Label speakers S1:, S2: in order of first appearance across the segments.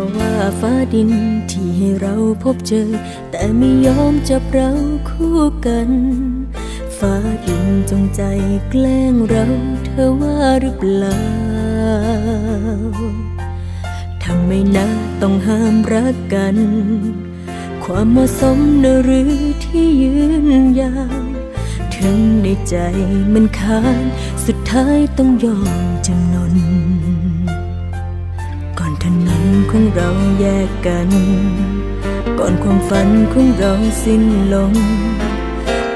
S1: อยาว่าฟ้าดินที่ให้เราพบเจอ แต่ไม่ยอมจับเราคู่กัน ฟ้าดินจงใจแกล้งเราเธอว่าหรือเปล่าทำไมนะต้องห้ามรักกัน ความเหมาะสมนะหรือที่ยืนยาวถึงในใจมันค้าน สุดท้ายต้องยอมจำนน ของเราแยกกัน ก่อนความฝันของเราสิ้นลง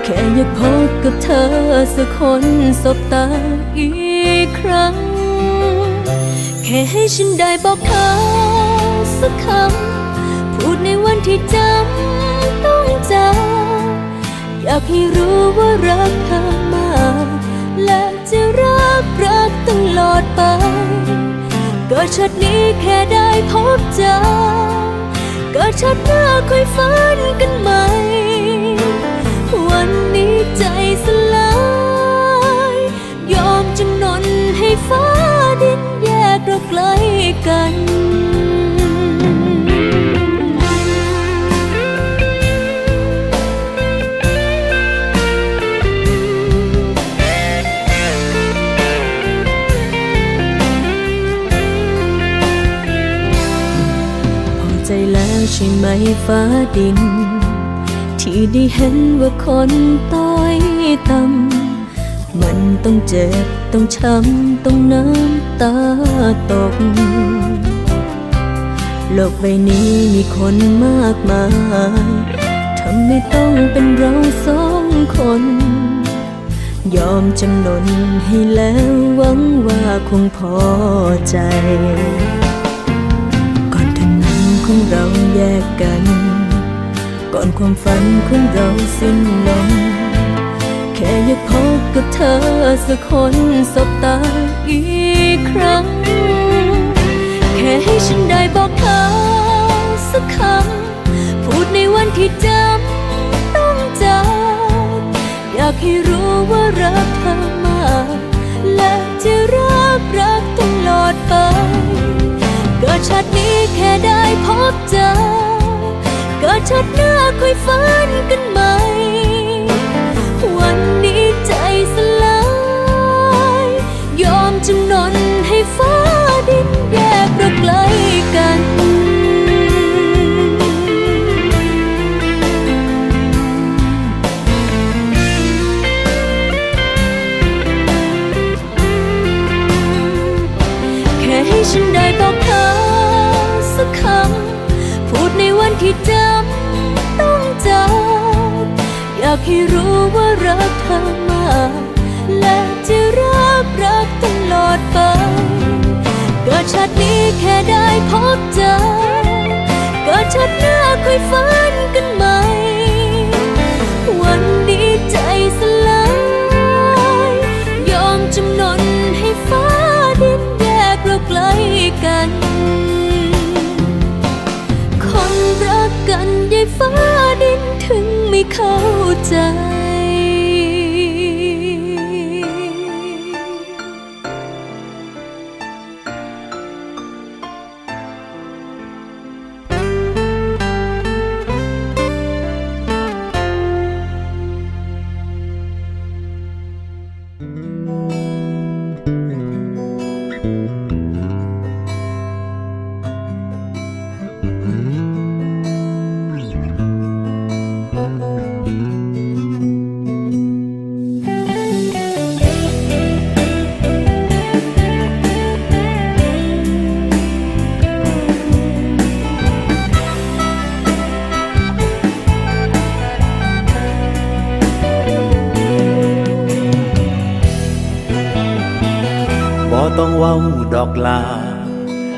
S1: แค่อยากพบกับเธอสักคนสบตาอีกครั้ง แค่ให้ฉันได้บอกเธอสักคำ พูดในวันที่จำต้องจาอยากให้รู้ว่ารักเธอมาก และจะรักรักตลอดไป กิดชาตินี้แค่ได้พบเจอก็ชาติหน้าค่อยฝันกันใหม่ วันนี้ใจสลาย ยอมจำนนให้ฟ้าดินแยกเราไกลกัน ใช่ไหมฟ้าดิน ที่ได้เห็นว่าคนต้อยต่ำมันต้องเจ็บ ต้องช้ำ ต้องน้ำตาตก โลกใบนี้มีคนมากมายทำไม่ต้องเป็นเราสองคน ยอมจำนนให้แล้วหวังว่าคงพอใจ ของเราแยกกัน ก่อนความฝันของเราสิ้นลง แค่อยากพบกับเธอสักคนสบตาอีกครั้ง แค่ให้ฉันได้บอกเธอสักคำ พูดในวันที่จำต้องจากอยากให้รู้ว่ารักเธอมากและจะรักรักตลอดไป ชาตินี้แค่ได้พบเจอก็ชาติหน้าค่อยฝันกันใหม่ วันนี้ใจสลาย ยอมจำนนให้ฟ้าดินแยกเราไกลกันแค่ให้ฉันได้บอกเธอ ที่จำต้องจำอยากให้รู้ว่ารักเธอมากและจะรักรักตลอดไปเกิดชาตินี้แค่ได้พบเจอเกิดชาติหน้าค่อยฝันกันใหม่าใจ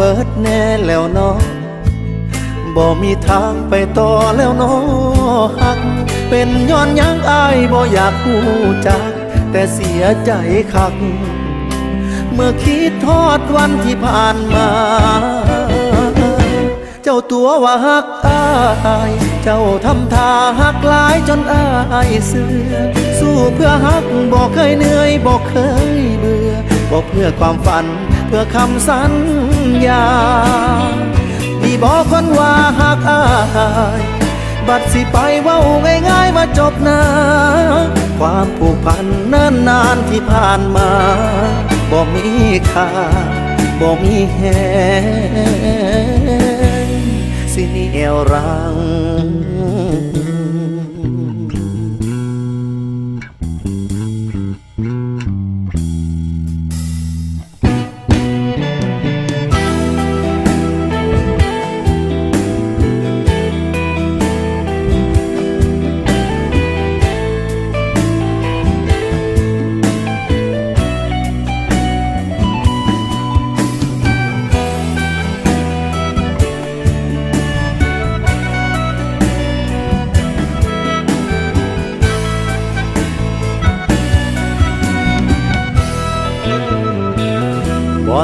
S2: เบิดแน่แล้วเนาะบ่มีทางไปต่อแล้วเนอหัก เป็นย้อนยังอายบ่อยากหูจัก แต่เสียใจคัก เมื่อคิดทอดวันที่ผ่านมา เจ้าตัวว่าหักอาย เจ้าทำท่าหักหลายจนอายเสือ สู้เพื่อหักบอกเคยเหนื่อยบอกเคยเบื่อบอกเพื่อความฝัน เพื่อคำสัญญา ที่บอกคนว่าหักอายบัดสิไปเว้าง่ายๆมาจบนา ความผูกพันนิ่นนานที่ผ่านมาบ่มีค่าบ่มีแหงสิเหนียวรัง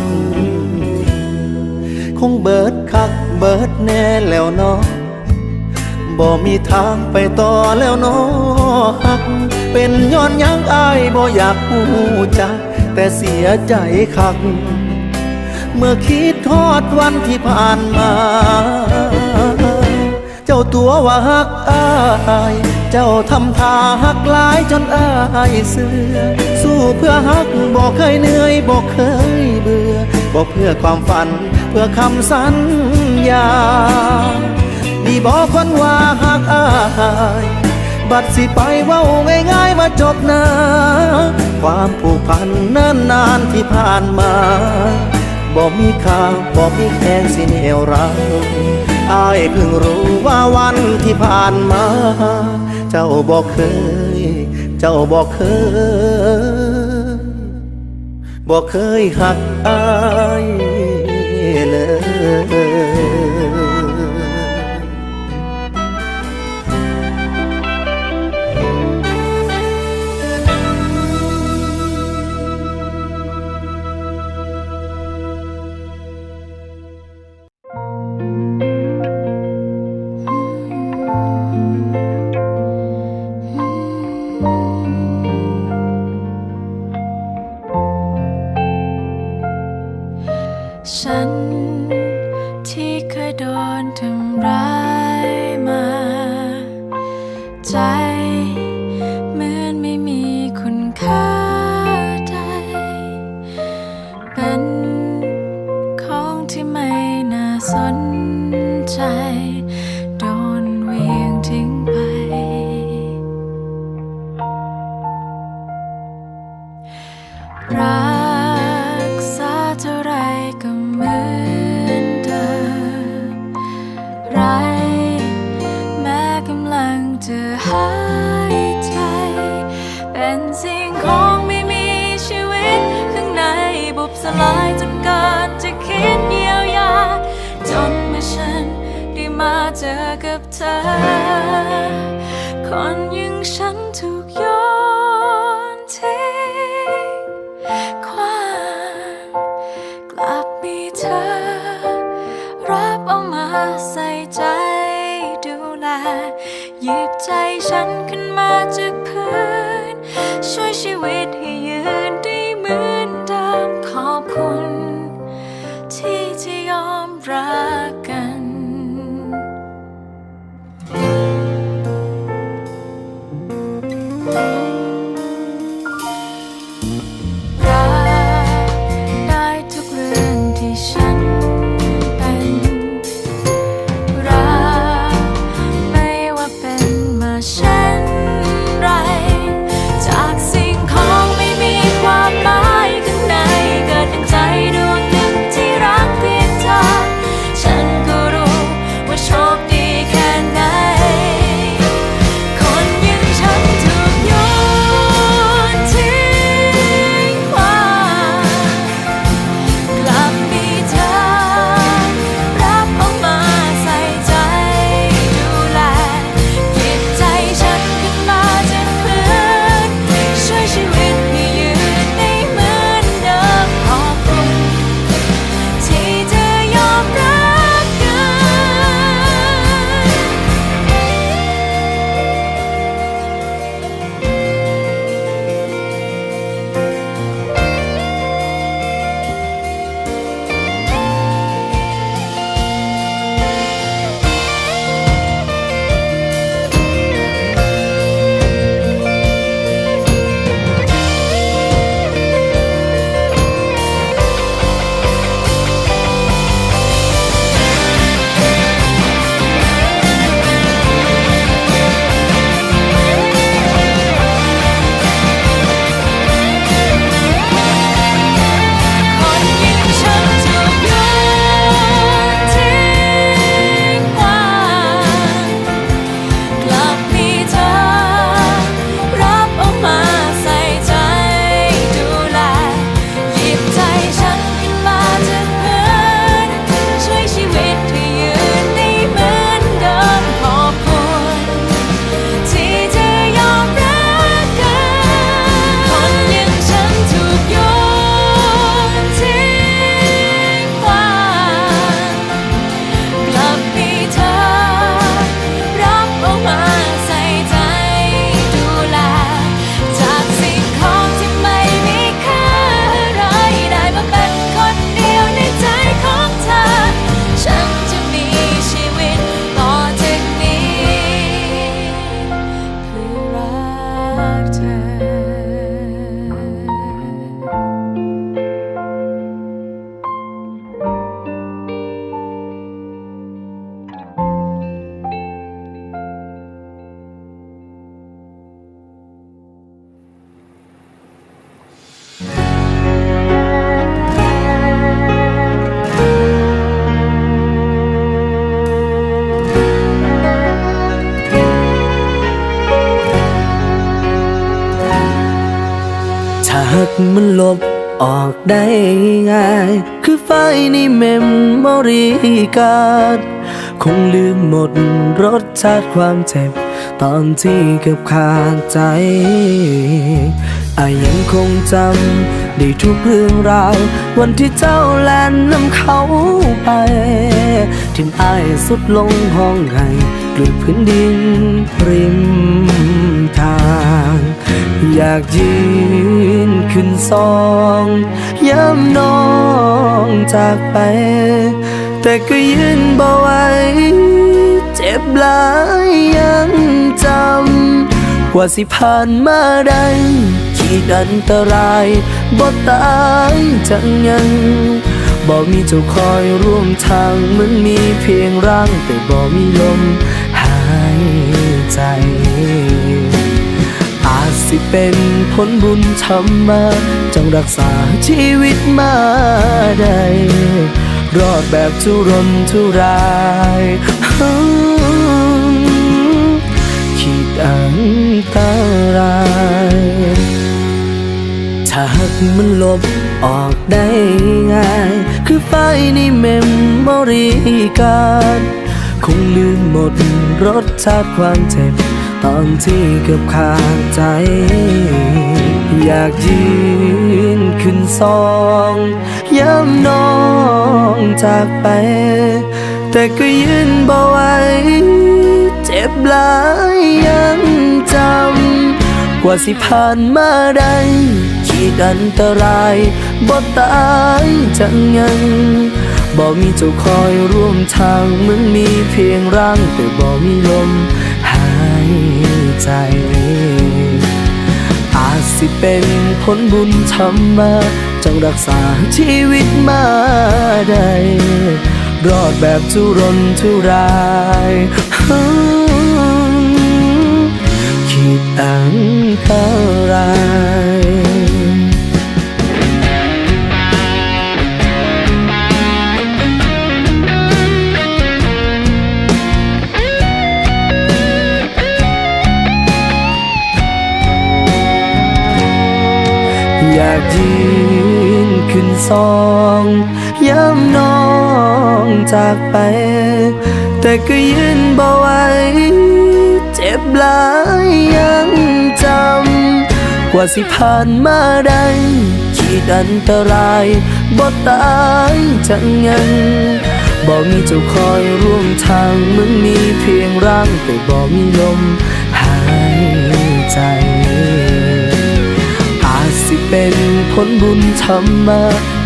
S2: ก คงเบิดคักเบิดแน่แล้วเนาะบ่มีทางไปต่อแล้วเนาะฮัก เป็นย้อนยังอายบ่อยากหูจัก แต่เสียใจคัก เมื่อคิดทอดวันที่ผ่านมา เจ้าตัวว่าฮักอาย เจ้าทำท่าฮักหลายจนอายเสือ สู้เพื่อฮักบอกเคยเหนื่อยบอกเคยเบื่อ บอกเพื่อความฝันเพื่อคำสัญญา ดีบอกคนว่าฮักอายบัดสิไปว้าง่ายๆมาจบนา ความผูกพันเนิ่นนานที่ผ่านมาบ่มีค่าบ่มีแค่สิเหนียวรังอายเพิ่งรู้ว่าวันที่ผ่านมา เจ้าบอกเคย เจ้าบอกเคย บอกเคยหักอายเลย
S3: สน อกับเธอ คนอยังฉันถูกโยนทิ้งความกลับมีเธอ รับเอามาใส่ใจดูแลหยิบใจฉันขึ้นมาจากพื้น ช่วยชีวิต ออกได้ง่า
S4: ย คือไฟในเมมโมรีการคงลืมหมดรสชาติความเจ็บ ตอนที่เกือบขาดใจอายังคงจำได้ทุกเรื่องราว วันที่เจ้าแลนนำเขาไปทิมอายสุดลงห้องไห้กลืนพื้นดินริม ทาง อยากยืนขึ้นซองย้ำน้องจากไป แต่ก็ยืนบ่ไหวเจ็บหลายยังจำว่าสิผ่านมาได้ขีดอันตรายบ่ตายจังยังบ่มีเจ้าคอยร่วมทางเหมันมีเพียงร่างแต่บ่มีลมหายใจ สิเป็นผลบุญทำมาจงรักษาชีวิตมาได้รอดแบบทุรนทุรายขีดอันตรายถ้าหากมันลบออกได้ง่าย คือไฟในเมมโมรีการ คงลืมหมดรสชาติความเจ็บ ตอนที่เกือบขาดใจ อยากยืนขึ้นซองย้ำน้องจากไป แต่ก็ยืนบ่ไหวเจ็บหลายยังจำ กว่าสิผ่านมาได้ขีดอันตรายบ่ตายจังยังบ่มีเจ้าคอยร่วมทางเหมือนมีเพียงร่างแต่บ่มีลม ใจอาจสิเป็นผลบุญทำมาจงรักษาชีวิตมาได้รอดแบบทุรนทุรายคิดอังตรายอย ขึ้นซองย้ำน้องจากไป แต่ก็ยืนบ่ไหวเจ็บหลายยังจำ กว่าสิผ่านมาได้ขีดอันตรายบ่ตายจังยังบ่มีเจ้าคอยร่วมทางเหมือนมีเพียงร่างแต่บ่มีลมหายใจ อาจสิเป็น ผลบุญทำมา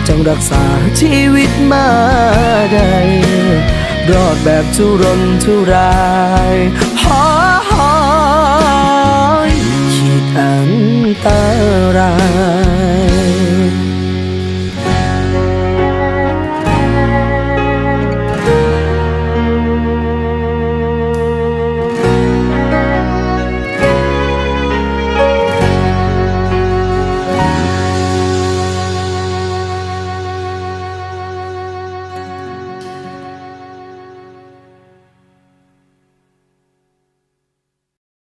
S4: จงรักษาชีวิตมาได้ รอดแบบทุรนทุรายหอยขีดอันตราย